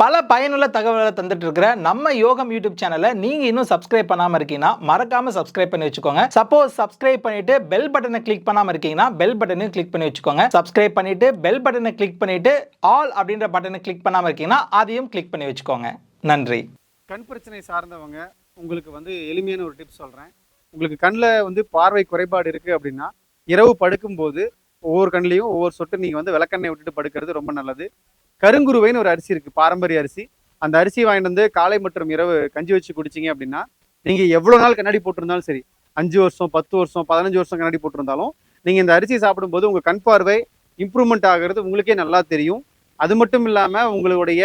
பல பயனுள்ள தகவல்களை தந்துட்டு இருக்கிற நம்ம யோகம் யூடியூப் சேனலை நீங்க இன்னும் சப்ஸ்கிரைப் பண்ணாம இருக்கீங்கன்னா மறக்காம சப்ஸ்கிரைப் பண்ணி வச்சுக்கோங்க. சப்போஸ் சப்ஸ்கிரைப் பண்ணிட்டு பெல் பட்டனை கிளிக் பண்ணாம இருக்கீங்கன்னா பெல் பட்டனையும் கிளிக் பண்ணி வச்சுக்கோங்க. சப்ஸ்கிரைப் பண்ணிட்டு பெல் பட்டனை கிளிக் பண்ணிட்டு ஆல் அப்படின்ற பட்டனை கிளிக் பண்ணாம இருக்கீங்கன்னா அதையும் கிளிக் பண்ணி வச்சுக்கோங்க. நன்றி. கண் பிரச்சனை சார்ந்தவங்க உங்களுக்கு வந்து எளிமையான ஒரு டிப்ஸ் சொல்கிறேன் உங்களுக்கு கண்ணில் வந்து பார்வை குறைபாடு இருக்குது அப்படின்னா இரவு படுக்கும்போது ஒவ்வொரு கண்ணிலையும் ஒவ்வொரு சொட்டு நீங்கள் வந்து விளக்கெண்ணெய் விட்டுட்டு படுக்கிறது ரொம்ப நல்லது. கருங்குருவைன்னு ஒரு அரிசி இருக்குது பாரம்பரிய அரிசி. அந்த அரிசி வாங்கிட்டு வந்து காலை மற்றும் இரவு கஞ்சி வச்சு குடிச்சிங்க அப்படின்னா நீங்கள் எவ்வளோ நாள் கண்ணாடி போட்டிருந்தாலும் சரி அஞ்சு வருஷம் பத்து வருஷம் பதினஞ்சு வருஷம் கண்ணாடி போட்டிருந்தாலும் நீங்கள் இந்த அரிசி சாப்பிடும்போது உங்கள் கண் பார்வை இம்ப்ரூவ்மெண்ட் ஆகிறது உங்களுக்கே நல்லா தெரியும். அது மட்டும் இல்லாமல் உங்களுடைய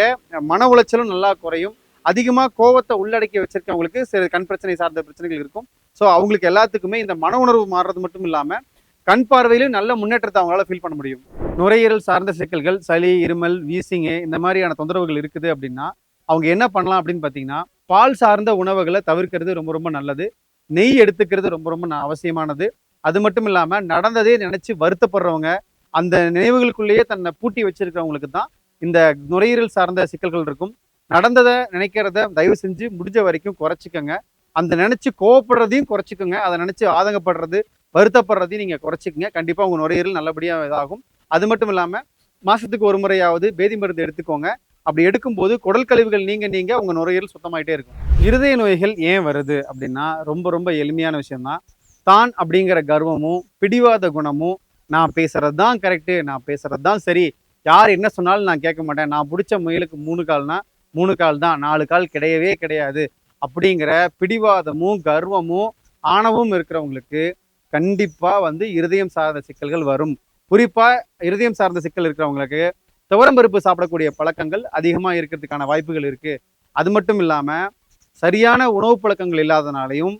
மன உளைச்சலும் நல்லா குறையும். அதிகமாக கோவத்தை உள்ளடக்கி வச்சிருக்கவங்களுக்கு சில கண் பிரச்சனை சார்ந்த பிரச்சனைகள் இருக்கும். ஸோ அவங்களுக்கு எல்லாத்துக்குமே இந்த மன உணர்வு மாறுறது மட்டும் இல்லாமல் கண் பார்வையிலும் நல்ல முன்னேற்றத்தை அவங்களால ஃபீல் பண்ண முடியும். நுரையீரல் சார்ந்த சிக்கல்கள் சளி இருமல் வீசிங்கு இந்த மாதிரியான தொந்தரவுகள் இருக்குது அப்படின்னா அவங்க என்ன பண்ணலாம் அப்படின்னு பார்த்தீங்கன்னா பால் சார்ந்த உணவுகளை தவிர்க்கிறது ரொம்ப ரொம்ப நல்லது. நெய் எடுத்துக்கிறது ரொம்ப ரொம்ப ந- அவசியமானது. அது மட்டும் இல்லாமல் நடந்ததே நினச்சி வருத்தப்படுறவங்க அந்த நினைவுகளுக்குள்ளேயே தன்னை பூட்டி வச்சிருக்கிறவங்களுக்கு தான் இந்த நுரையீரல் சார்ந்த சிக்கல்கள் இருக்கும். நடந்ததை நினைக்கிறத தயவு செஞ்சு முடிஞ்ச வரைக்கும் குறைச்சிக்கோங்க. அந்த நினச்சி கோவப்படுறதையும் குறைச்சிக்கோங்க. அதை நினச்சி ஆதங்கப்படுறது வருத்தப்படுறதையும் நீங்கள் குறைச்சிக்கங்க. கண்டிப்பாக உங்கள் நுரையீரல் நல்லபடியாக இதாகும். அது மட்டும் இல்லாமல் மாதத்துக்கு ஒரு முறையாவது பேதி மருந்து எடுத்துக்கோங்க. அப்படி எடுக்கும்போது குடல் கழிவுகள் நீங்கள் நீங்கள் உங்கள் நுரையீரல் சுத்தமாயிட்டே இருக்கும். இருதய நோய்கள் ஏன் வருது அப்படின்னா ரொம்ப ரொம்ப எளிமையான விஷயம்தான். தான் அப்படிங்கிற கர்வமும் பிடிவாத குணமும் நான் பேசுறது தான் கரெக்டு நான் பேசுறது தான் சரி. யார் என்ன சொன்னாலும் நான் கேட்க மாட்டேன். நான் பிடிச்ச முயலுக்கு மூணு கால்னா மூணு கால் தான் நாலு கால் கிடையவே கிடையாது. அப்படிங்கிற பிடிவாதமும் கர்வமும் ஆணவும் இருக்கிறவங்களுக்கு கண்டிப்பா வந்து இருதயம் சார்ந்த சிக்கல்கள் வரும். குறிப்பா இருதயம் சார்ந்த சிக்கல் இருக்கிறவங்களுக்கு துவரம்பருப்பு சாப்பிடக்கூடிய பழக்கங்கள் அதிகமா இருக்கிறதுக்கான வாய்ப்புகள் இருக்கு. அது மட்டும் இல்லாம சரியான உணவு பழக்கங்கள் இல்லாதனாலையும்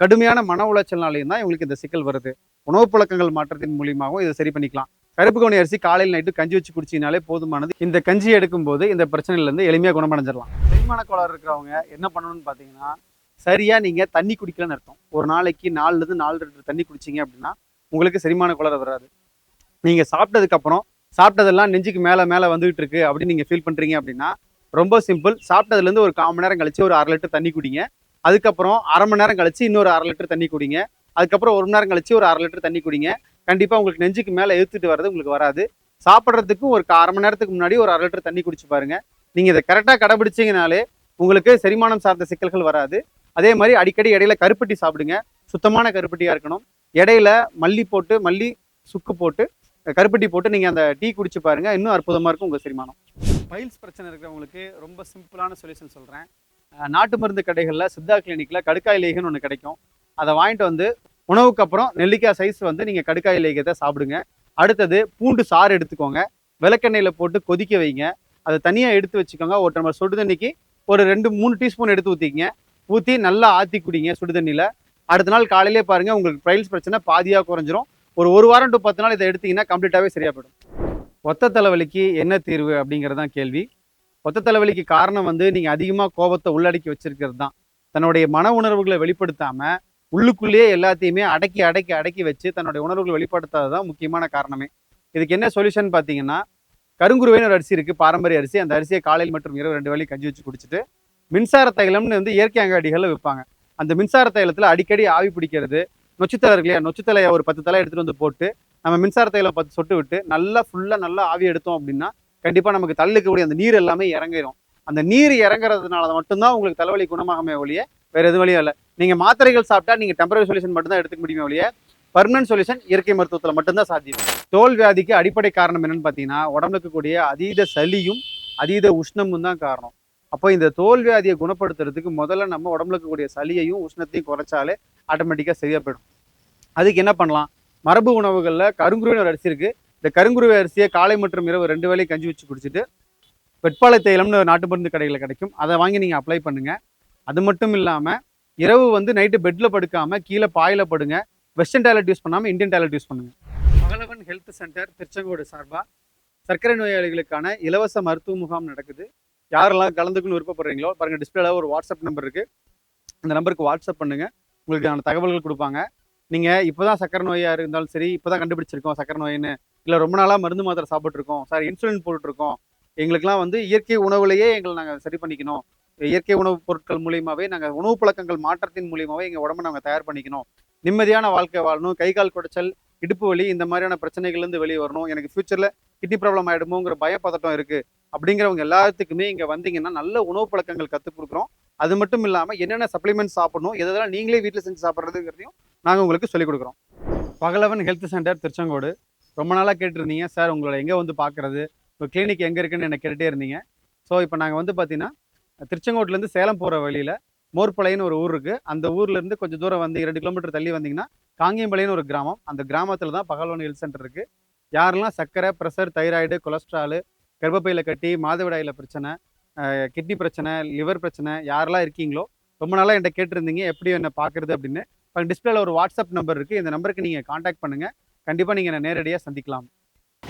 கடுமையான மன உளைச்சல்னாலையும் தான் இவங்களுக்கு இந்த சிக்கல் வருது. உணவு பழக்கங்கள் மாற்றத்தின் மூலியமாகவும் இதை சரி பண்ணிக்கலாம். கருப்பு கவுனி அரிசி காலையில் நைட்டு கஞ்சி வச்சு குடிச்சினாலே போதுமானது. இந்த கஞ்சி எடுக்கும்போது இந்த பிரச்சனையிலேருந்து எளிமையாக குணமடைஞ்சிடலாம் செரிமான கோளாறு இருக்கிறவங்க என்ன பண்ணணும்னு பார்த்தீங்கன்னா சரியா நீங்க தண்ணி குடிக்கலன்னு அர்த்தம். ஒரு நாளைக்கு நாலுல இருந்து நாலு லிட்டர் தண்ணி குடிச்சீங்க அப்படின்னா உங்களுக்கு செரிமான குளறை வராது. நீங்க சாப்பிட்டதுக்கு அப்புறம் சாப்பிட்டதெல்லாம் நெஞ்சுக்கு மேல மேல வந்துகிட்டு இருக்கு அப்படின்னு நீங்க ஃபீல் பண்றீங்க அப்படின்னா ரொம்ப சிம்பிள் சாப்பிட்டதுல இருந்து ஒரு கால் மணி நேரம் கழிச்சு ஒரு அரை லிட்டர் தண்ணி குடிங்க. அதுக்கப்புறம் அரை மணி நேரம் கழிச்சு இன்னொரு அரை லிட்டர் தண்ணி குடிங்க. அதுக்கப்புறம் ஒரு மணி நேரம் கழிச்சு ஒரு அரை லிட்டர் தண்ணி குடிங்க. கண்டிப்பா உங்களுக்கு நெஞ்சுக்கு மேல இழுத்துட்டு வர்றது உங்களுக்கு வராது. சாப்பிட்றதுக்கும் ஒரு அரை மணி நேரத்துக்கு முன்னாடி ஒரு அரை லிட்டர் தண்ணி குடிச்சு பாருங்க. நீங்க இதை கரெக்டாக கடைபிடிச்சிங்கனாலே உங்களுக்கு செரிமானம் சார்ந்த சிக்கல்கள் வராது. அதே மாதிரி அடிக்கடி இடையில கருப்பட்டி சாப்பிடுங்க. சுத்தமான கருப்பட்டியா இருக்கணும். இடையில மல்லி போட்டு மல்லி சுக்கு போட்டு கருப்பட்டி போட்டு நீங்க அந்த டீ குடிச்சு பாருங்க. இன்னும் அற்புதமா இருக்கும் உங்க செரிமானம். பைல்ஸ் பிரச்சனை இருக்கிறவங்களுக்கு ரொம்ப சிம்பிளான சொல்யூஷன் சொல்றேன். அஹ் நாட்டு மருந்து கடைகளில் சித்தா கிளினிக்ல கடுக்காய் லேகன்னு ஒன்று கிடைக்கும். அதை வாங்கிட்டு வந்து உணவுக்கு அப்புறம் நெல்லிக்காய் சைஸ் வந்து நீங்க கடுக்காய் லேகத்தை சாப்பிடுங்க. அடுத்தது பூண்டு சாறு எடுத்துக்கோங்க. விளக்கெண்ணெயில போட்டு கொதிக்க வைங்க. அதை தனியா எடுத்து வச்சுக்கோங்க. ஒரு டம்ளர் சுடு தண்ணிக்கு ஒரு ரெண்டு மூணு டீஸ்பூன் எடுத்து ஊற்றிக்கங்க ஊற்றி நல்லா ஆற்றி குடிங்க சுடு தண்ணியில் அடுத்த நாள் காலையிலே பாருங்க உங்களுக்கு ப்ரைல்ஸ் பிரச்சனை பாதியாக குறைஞ்சிரும். ஒரு ஒரு வாரம் டு பத்து நாள் இதை எடுத்தீங்கன்னா கம்ப்ளீட்டாகவே சரியா போயிடும் ஒத்த தலைவலிக்கு என்ன தீர்வு அப்படிங்கிறது தான் கேள்வி. ஒத்த தலைவலிக்கு காரணம் வந்து நீங்கள் அதிகமாக கோபத்தை உள்ளடக்கி வச்சிருக்கிறது தான். தன்னுடைய மன உணர்வுகளை வெளிப்படுத்தாமல் உள்ளுக்குள்ளேயே எல்லாத்தையுமே அடக்கி அடக்கி அடக்கி வச்சு தன்னுடைய உணர்வுகளை வெளிப்படுத்தாதது தான் முக்கியமான காரணமே. இதுக்கு என்ன சொல்யூஷன் பார்த்தீங்கன்னா கருங்குருவைன்னு ஒரு அரிசி இருக்குது பாரம்பரிய அரிசி. அந்த அரிசியை காலையில் மற்றும் இரவு ரெண்டு வேலையும் கஞ்சி வச்சு குடிச்சிட்டு மின்சார தைலம்னு வந்து இயற்கை அங்காடிகளில் விற்பாங்க அந்த மின்சார தைலத்தில் அடிக்கடி ஆவி பிடிக்கிறது நொச்சுத்தலை இருக்கு இல்லையா நொச்சுத்தலையை ஒரு பத்து தலை எடுத்துகிட்டு வந்து போட்டு நம்ம மின்சார தைலம் பத்து சொட்டு விட்டு நல்லா ஃபுல்லாக நல்லா ஆவி எடுத்தோம் அப்படின்னா கண்டிப்பாக நமக்கு தள்ளுக்கக்கூடிய அந்த நீர் எல்லாமே இறங்கிடும் அந்த நீர் இறங்குறதுனால மட்டும்தான் உங்களுக்கு தலைவலி குணமாகமே ஒழிய வேறு எதுவும் வழியும் இல்லை. நீங்கள் மாத்திரைகள் சாப்பிட்டா நீங்கள் டெம்பரரி சொல்யூஷன் மட்டும்தான் எடுத்துக்க முடியுமே ஒழிய பர்மனன்ட் சொல்யூஷன் இயற்கை மருத்துவத்தில் மட்டும்தான் சாத்தியம். தோல் வியாதிக்கு அடிப்படை காரணம் என்னன்னு பார்த்தீங்கன்னா உடம்புக்கு கூடிய அதீத சளியும் அதீத உஷ்ணமும் தான் காரணம். அப்போ இந்த தோல் வியாதியை குணப்படுத்துறதுக்கு முதல்ல நம்ம உடம்புல இருக்கக்கூடிய சளியையும் உஷ்ணத்தையும் குறைச்சாலே ஆட்டோமேட்டிக்காக சரியாக போயிடும். அதுக்கு என்ன பண்ணலாம்? மரபு உணவுகளில் கருங்குருவின் ஒரு அரிசி இருக்கு. இந்த கருங்குருவி அரிசியை காலை மற்றும் இரவு ரெண்டு வேளையும் கஞ்சி வச்சு குடிச்சிட்டு வெட்பாலை தைலம்னு ஒரு நாட்டு மருந்து கடைகளில் கிடைக்கும். அதை வாங்கி நீங்கள் அப்ளை பண்ணுங்கள் அது மட்டும் இல்லாமல் இரவு வந்து நைட்டு பெட்டில் படுக்காமல் கீழே பாயில் படுங்க. வெஸ்டர்ன் டேலட் யூஸ் பண்ணாமல் இந்தியன் டேலட் யூஸ் பண்ணுங்கள் மகளவன் ஹெல்த் சென்டர் திருச்செங்கோடு சார்பாக சர்க்கரை நோயாளிகளுக்கான இலவச மருத்துவ முகாம் நடக்குது. யாரெல்லாம் கலந்துக்கணும்னு விருப்பப்படுறீங்களோ பாருங்க டிஸ்பிளேல ஒரு வாட்ஸ்அப் நம்பர் இருக்கு. அந்த நம்பருக்கு வாட்ஸ்அப் பண்ணுங்க. உங்களுக்கு அந்த தகவல்கள் கொடுப்பாங்க. நீங்க இப்போதான் சக்கரை நோயா இருந்தாலும் சரி இப்போதான் கண்டுபிடிச்சிருக்கோம் சக்கரை நோயின்னு. இல்லை ரொம்ப நாளாக மருந்து மாத்திரை சாப்பிட்ருக்கோம் சார் இன்சுலின் போட்டுருக்கோம் எங்களுக்கெல்லாம் வந்து இயற்கை உணவுலையே எங்களை நாங்கள் சரி பண்ணிக்கணும். இயற்கை உணவுப் பொருட்கள் மூலியமாவே நாங்கள் உணவு பழக்கங்கள் மாற்றத்தின் மூலியமாவே எங்கள் உடம்ப நாங்கள் தயார் பண்ணிக்கணும். நிம்மதியான வாழ்க்கை வாழணும். கை கால் குடைச்சல் இடுப்பு வலி இந்த மாதிரியான பிரச்சனைகள்லேருந்து வெளியே வரணும். எனக்கு ஃபியூச்சரில் கிட்னி ப்ராப்ளம் ஆகிடுமோங்கிற பயப்பதட்டம் இருக்குது அப்படிங்கிறவங்க எல்லாத்துக்குமே இங்கே வந்தீங்கன்னா நல்ல உணவு பழக்கங்கள் கற்றுக் கொடுக்குறோம். அது மட்டும் இல்லாமல் என்னென்ன சப்ளிமெண்ட் சாப்பிடணும் எதெல்லாம் நீங்களே வீட்டில் செஞ்சு சாப்பிட்றதுங்கிறதையும் நாங்கள் உங்களுக்கு சொல்லிக் கொடுக்குறோம். Pagalavan health centre Tiruchengode. ரொம்ப நாளாக கேட்டிருந்தீங்க. சார் உங்களை எங்கே வந்து பார்க்குறது இப்போ கிளினிக் எங்கே இருக்குன்னு என்னை கேட்டுட்டே இருந்தீங்க. ஸோ இப்போ நாங்கள் வந்து பார்த்தீங்கன்னா திருச்செங்கோட்டிலேருந்து சேலம் போகிற வழியில் மோர்பளைன்னு ஒரு ஊர் இருக்குது அந்த ஊர்லேருந்து கொஞ்சம் தூரம் வந்து இரண்டு கிலோமீட்டர் தள்ளி வந்தீங்கன்னா காங்கியம்பாளையம்னு ஒரு கிராமம். அந்த கிராமத்தில் தான் பகலவன் ஹெல்த் சென்டர் இருக்குது யாரெல்லாம் சர்க்கரை ப்ரெஷர் தைராய்டு கொலஸ்ட்ராலு கர்ப்பப்பையில் கட்டி மாதவிடாயில் பிரச்சனை கிட்னி பிரச்சனை லிவர் பிரச்சனை யாரெல்லாம் இருக்கீங்களோ ரொம்ப நாளாக என்கிட்ட கேட்டிருந்தீங்க எப்படி என்னை பார்க்குறது அப்படின்னு. இப்போ டிஸ்பிளேல ஒரு வாட்ஸ்அப் நம்பர் இருக்குது இந்த நம்பருக்கு நீங்கள் காண்டாக்ட் பண்ணுங்கள் கண்டிப்பாக நீங்கள் என்னை நேரடியாக சந்திக்கலாம்.